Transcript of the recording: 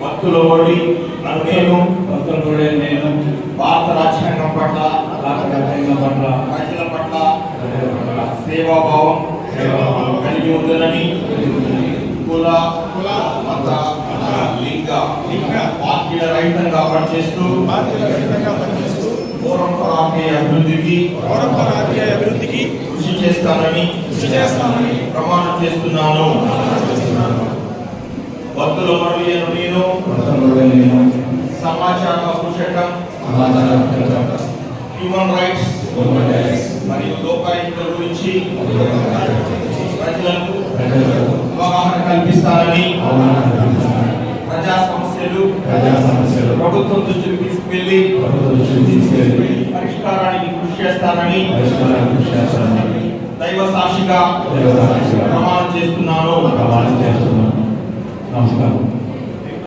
భక్తులు ఓడి నేను భక్తులు కూడా నేను భారత రాజ్యాంగం పట్ల రాజ్యాంగం పట్ల ప్రజల పట్ల సేవాభావం కలిగి ఉందని కుల కుల మత లింగ లింగ, పార్టీల రహితంగా పనిచేస్తూ పనిచేస్తూ పూర్వపరాంతీయ అభివృద్ధికి పౌరపరాధ్యాయ అభివృద్ధికి కృషి చేస్తానని కృషి చేస్తామని ప్రమాణం చేస్తున్నాను. భక్తుల కూడా నేను సమాచార హక్కు చట్టం హ్యూమన్ రైట్స్ మరియు లోకాయుక్త గురించి ప్రజలకు అవగాహన కల్పిస్తానని, ప్రజా సమస్యలు ప్రజా సమస్యలు ప్రభుత్వం దృష్టికి తీసుకెళ్ళి పరిష్కారానికి కృషి చేస్తానని దైవ సాక్షిగా ప్రమాణం చేస్తున్నాను. నమస్కారం.